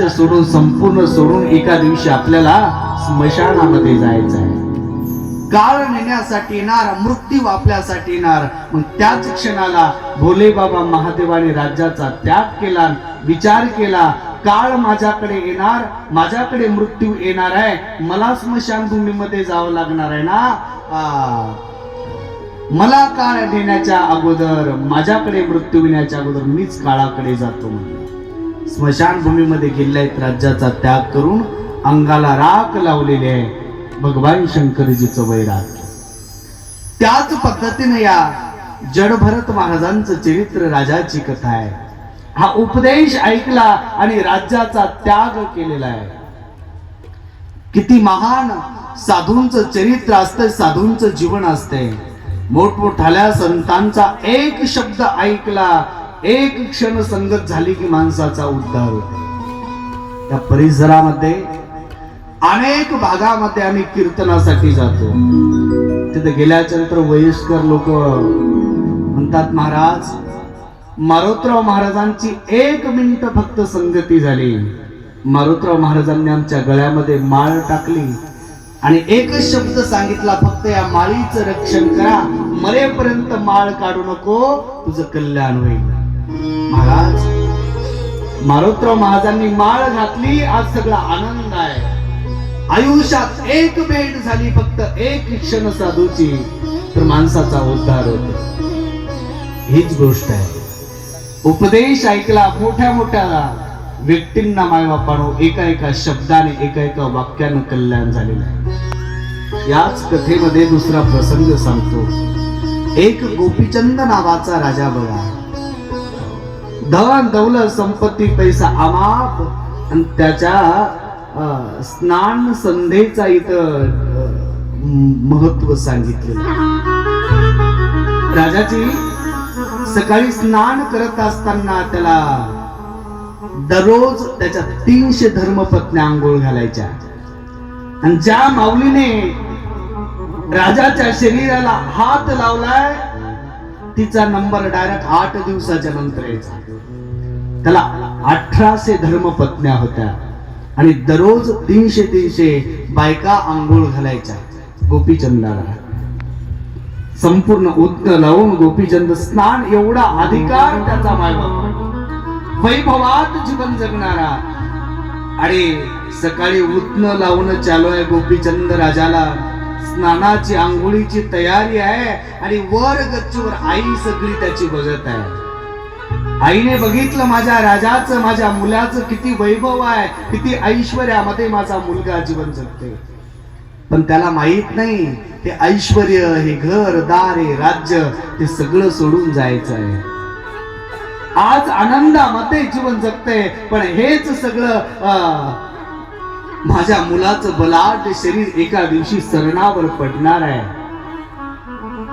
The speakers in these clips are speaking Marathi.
राज्य सोडून संपूर्ण सोडून एका दिवशी आपल्याला स्मशानामध्ये जायचं आहे. काळ नेण्यासाठी येणार मृत्यू आपल्यासाठी येणार. मग त्याच क्षणाला भोले बाबा महादेवाने राज्याचा त्याग केला विचार केला काळ माझ्याकडे येणार माझ्याकडे मृत्यू येणार आहे मला स्मशानभूमीमध्ये जावं लागणार आहे ना? मला काळ देण्याच्या अगोदर माझ्याकडे मृत्यू येण्याच्या अगोदर मीच काळाकडे जातो म्हणून. स्मशानभूमीमध्ये गेले आहेत राज्याचा त्याग करून अंगाला राख लावलेले आहे. भगवान शंकरजीचं वैराग्य. त्याच पद्धतीने या जडभरत महाराजांचं चरित्र राजाची कथा आहे. हा उपदेश ऐकला आणि राज्याचा त्याग केलेला आहे. किती महान साधूंचं चरित्र असतंय साधूंचं जीवन असतंय. मोठमोठाल्या संतांचा एक शब्द ऐकला एक क्षण संगत झाली की माणसाचा उद्धार होतो. त्या परिसरामध्ये अनेक भागामध्ये आम्ही कीर्तनासाठी जातो. तिथे गेल्याच्यानंतर वयस्कर लोक म्हणतात महाराज मारोतराव महाराजांची एक मिनिट फक्त संगती झाली. मारुतराव महाराजांनी आमच्या गळ्यामध्ये माळ टाकली आणि एकच शब्द सांगितला फक्त या माळीचं रक्षण करा. मरेपर्यंत माळ काढू नको तुझं कल्याण होईल. महाराज मारुतराव महाराजांनी माळ घातली आज सगळा आनंद आहे. आयुष्यात एक भेट झाली फक्त एक क्षण साधूची तर माणसाचा उद्धार होतो. हीच गोष्ट आहे. उपदेश ऐकला मोठ्या मोठ्या व्यक्तींना मायबापानो एका एका शब्दाने एका एका वाक्यानं कल्याण झालेलं आहे. याच कथेमध्ये दुसरा प्रसंग सांगतो. एक गोपीचंद नावाचा राजा बघा. धन दौलत संपत्ती पैसा अमाप आणि त्याच्या अं, स्नान संधेचा इथं महत्त्व सांगितलेलं राजाची सकाळी स्नान करत असताना त्याला दररोज त्याच्या तीनशे धर्मपत्नी आंघोळ घालायच्या. आणि ज्या माऊलीने राजाच्या शरीराला हात लावलाय तिचा नंबर डायरेक्ट आठ दिवसाच्या नंतर यायचा. त्याला अठराशे धर्मपत्न्या होत्या. आणि दररोज तीनशे तीनशे बायका आंघोळ घालायच्या गोपीचंदाला. संपूर्ण उद्न लावून गोपीचंद स्नान एवढा अधिकार त्याचा मायबाप वैभवात जीवन जगणारा. आणि सकाळी उतन लावून चालू आहे गोपीचंद राजाला. स्नानाची आंघोळीची तयारी आहे आणि वर गच्चीवर आई सगळी त्याची बघत आहे. आईने बघितलं माझ्या राजाचं माझ्या मुलाचं किती वैभव आहे किती ऐश्वर्यामध्ये माझा मुलगा जीवन जगते. पण त्याला माहीत नाही ते ऐश्वर हे घर दार हे राज्य हे सगळं सोडून जायचं आहे. आज आनंदामध्ये जीवन जगते पण हेच सगळं माझ्या मुलाचं बलाढ शरीर एका दिवशी सरणावर पडणार आहे.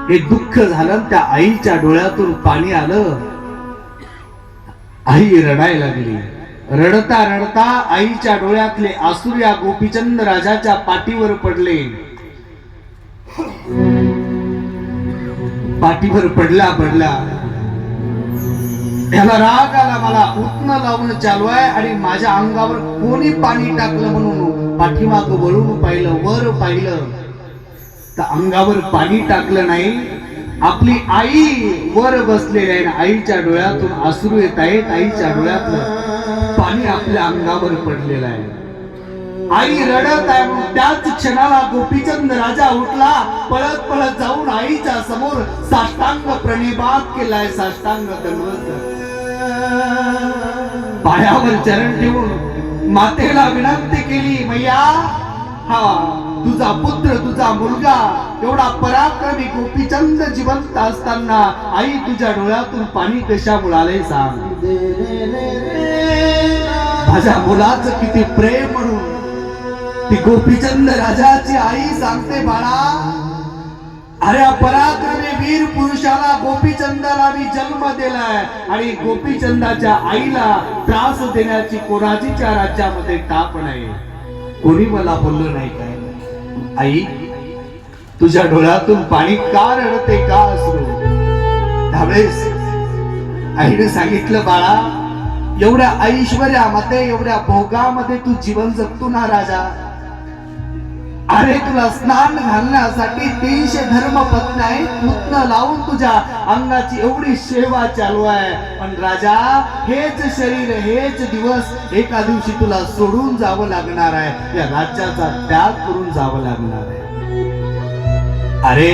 हे दुःख झालं त्या आईच्या डोळ्यातून पाणी आलं. आई रडायला लागली. रडता रडता आईच्या डोळ्यातले आसू या गोपीचंद राजाच्या पाठीवर पडले. पाठीवर पडला पडला. त्याला राग आला मला उठणं लावून चालू आहे आणि माझ्या अंगावर कोणी पाणी टाकलं म्हणून पाठीमाग वळून पाहिलं वर पाहिलं. तर अंगावर पाणी टाकलं नाही. आपली आई वर बसलेली आहे आईच्या डोळ्यातून आसरू येत आहेत आईच्या डोळ्यातलं पाणी आपल्या अंगावर पडलेलं आहे. आई रडत आहे म्हणून त्याच क्षणाला गोपीचंद राजा उठला पळत पळत जाऊन आईच्या समोर साष्टांग प्रणिपात केलाय साष्टांग दंडवत. पायावर चरण ठेवून मातेला विनंती केली मैया हा तुझा पुत्र तुझा मुलगा एवढा पराक्रमी गोपीचंद जिवंत असताना आई तुझ्या डोळ्यातून पाणी कशा मुळाले सांग? माझ्या मुलाचं किती प्रेम म्हणून ती गोपीचंद राजाची आई सांगते बाळा अरे पराक्रमी मी दिलाय. आणि गोपीचंदाच्या आईला त्रास देण्याची कोणाजीच्या राज्यामध्ये टाप नाही. कोणी मला बोललं नाही काय? आई तुझ्या डोळ्यातून पाणी का रडते का असू? त्यावेळेस आईने सांगितलं बाळा एवढ्या ऐश्वर्यामध्ये एवढ्या भोगामध्ये तू जीवन जगतो ना राजा. अरे तुला स्नान घालण्यासाठी तीनशे धर्म पत्नी आहेत लावून तुझ्या अंगाची एवढी सेवा चालू आहे. पण राजा हेच शरीर हेच दिवस एका दिवशी तुला सोडून जावं लागणार आहे. या राज्याचा त्याग करून जावं लागणार आहे. अरे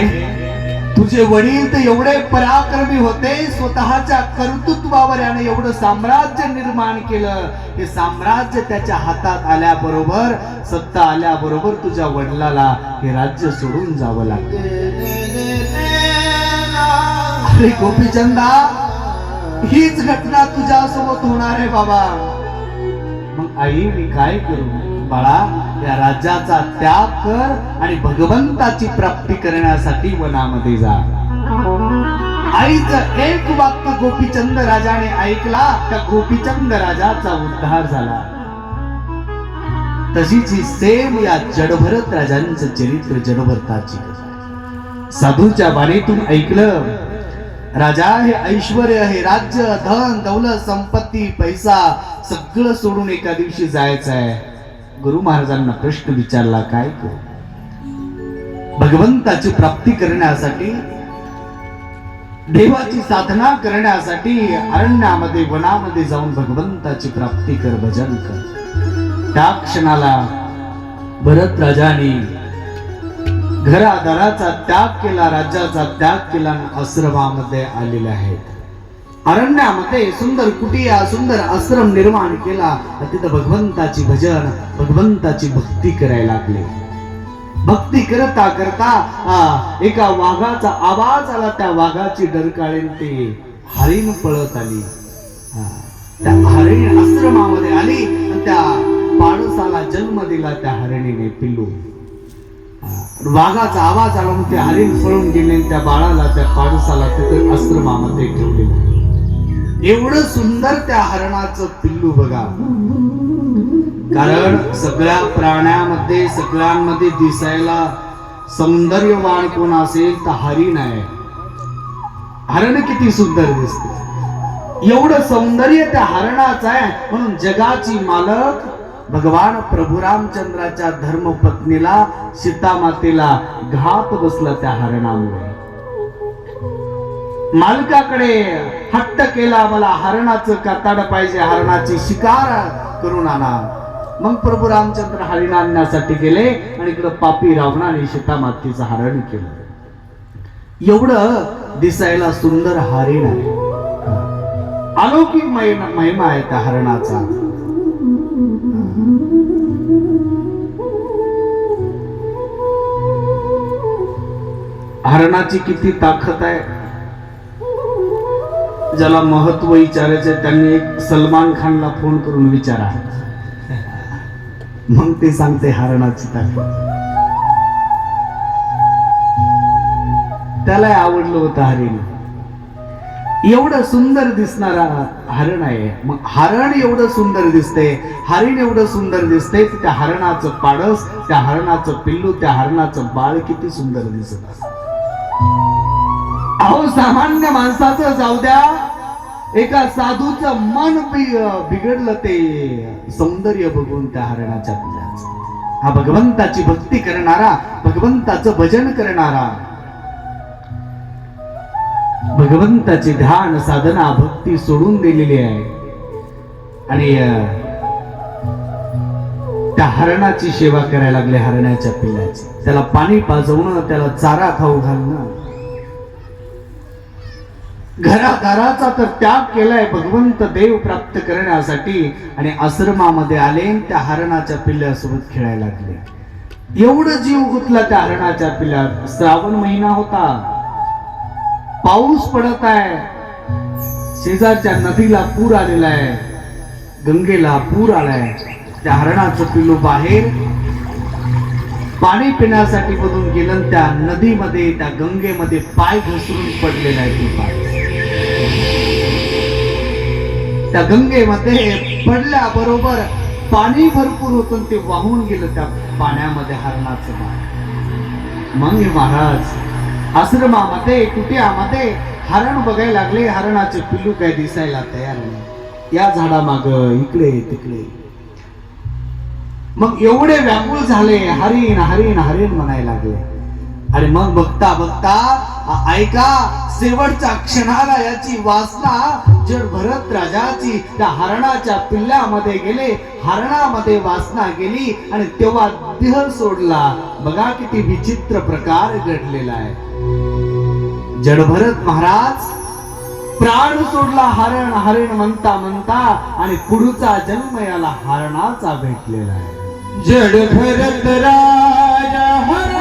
तुझे वडील तर एवढे पराक्रमी होते स्वतःच्या कर्तृत्वावर याने एवढं साम्राज्य निर्माण केलं. हे साम्राज्य त्याच्या हातात आल्याबरोबर सत्ता आल्याबरोबर तुझ्या वडिलाला हे राज्य सोडून जावं लागलं अरे गोपीचंदा हीच घटना तुझ्यासोबत होणार आहे बाबा. मग आई मी काय करू? बाळा आपल्या राज्याचा त्याग कर आणि भगवंताची प्राप्ती करण्यासाठी वनामध्ये जा. आईच एक वाक्य गोपीचंद राजाने ऐकला त्या गोपीचंद राजाचा उद्धार झाला. तशीच ही सेम या जडभरत राजांचं चरित्र जडभरताची. साधूच्या बाणीतून ऐकलं राजा हे ऐश्वर हे राज्य धन दौलत संपत्ती पैसा सगळं सोडून एका दिवशी जायचं आहे गुरु महाराजांना प्रश्न विचारला काय करू भगवंताची प्राप्ती करण्यासाठी देवाची साधना करण्यासाठी अरण्यामध्ये वनामध्ये जाऊन भगवंताची प्राप्ती कर भजन कर. त्या क्षणाला भरत राजाने घरादाराचा त्याग केला राज्याचा त्याग केला आश्रमामध्ये आलेले आहेत. अरण्यामध्ये सुंदर कुटिया सुंदर आश्रम निर्माण केला. तर तिथं भगवंताची भजन भगवंताची भक्ती करायला लागले. भक्ती करता करता एका वाघाचा आवाज आला. त्या वाघाची डरकाळीन ते हरिण पळत आली. त्या हरिण आश्रमामध्ये आली त्या पाडसाला जन्म दिला त्या हरिणीने पिल्लू. वाघाचा आवाज आला ते हरिण पळून गेले त्या बाळाला त्या पाडसाला तिथं आश्रमामध्ये ठेवले. एवढं सुंदर त्या हरणाचं पिल्लू बघा. कारण सगळ्या प्राण्यामध्ये सगळ्यांमध्ये दिसायला सौंदर्यवान कोण असेल तर हरिण आहे हरण किती सुंदर दिसते. एवढं सौंदर्य त्या हरणाचं आहे. म्हणून जगाची मालक भगवान प्रभू रामचंद्राच्या धर्मपत्नीला सीतामातेला घात बसला त्या हरणामुळे. मालकाकडे हट्ट केला मला हरणाचं काताड पाहिजे हरणाची शिकार करून आणा. मग प्रभू रामचंद्र हरिण आणण्यासाठी गेले आणि इकडं पापी रावणाने सीतामातीचं हरण केलं. एवढं दिसायला सुंदर हरिण आहे. अलौकिक महिमा महिमा आहे त्या हरणाचा. हरणाची किती ताकद आहे. ज्याला महत्त्व विचारायचं त्यांनी एक सलमान खानला फोन करून विचारा. मग ते सांगते हरणाची ताकद त्याला आवडलं होतं हरिण. एवढं सुंदर दिसणारा हरण आहे. मग हरण एवढं सुंदर दिसते हरिण एवढं सुंदर दिसते की त्या हरणाचं पाडस त्या हरणाचं पिल्लू त्या हरणाचं बाळ किती सुंदर दिसत असत. अहो सामान्य माणसाचं जाऊ द्या. एका साधूचं मन बिघडलं ते. सौंदर्य बघून त्या हरणाच्या पिलाच हा भगवंताची भक्ती करणारा भगवंताचं भजन करणारा. भगवंताची ध्यान साधना भक्ती सोडून दिलेली आहे. आणि त्या हरणाची सेवा करायला लागले हरणाच्या पिल्लाची त्याला पाणी पाजवणं त्याला चारा खाऊ घालणं. घरादाराचा तर त्याग केलाय भगवंत देव प्राप्त करण्यासाठी. आणि आश्रमामध्ये आले त्या हरणाच्या पिल्ल्यासोबत खेळायला लागले. एवढं जीव गुतला त्या हरणाच्या पिल्ल्यात श्रावण महिना होता. पाऊस पडत आहे. शेजारच्या नदीला पूर आलेला आहे. गंगेला पूर आलाय. त्या हरणाचं पिल्लू बाहेर. पाणी पिण्यासाठी मधून गेलं त्या नदीमध्ये त्या गंगेमध्ये पाय घसरून पडलेला आहे ते पाय. त्या गंगेमध्ये पडल्या बरोबर पाणी भरपूर होतं ते वाहून गेलं त्या पाण्यामध्ये हरणाचं मग महाराज आश्रमामध्ये कुटियामध्ये हरण बघायला लागले हरणाचे पिल्लू काय दिसायला तयार नाही. या झाडामाग इकडे तिकडे. मग एवढे व्याकुळ झाले हरिण हरिण हरिण म्हणायला लागले. आणि मग बघता बघता ऐका शेवटच्या क्षणाला याची वासना जर भरत राजाची त्या हरणाच्या पिल्ल्यामध्ये गेले हरणामध्ये वासना गेली आणि तेव्हा देह सोडला बघा किती विचित्र प्रकार घडलेला आहे. जडभरत महाराज प्राण सोडला हरण हरण म्हणता म्हणता आणि पुढचा जन्म याला हरणाचा भेटलेला आहे. जड भरत राजा हर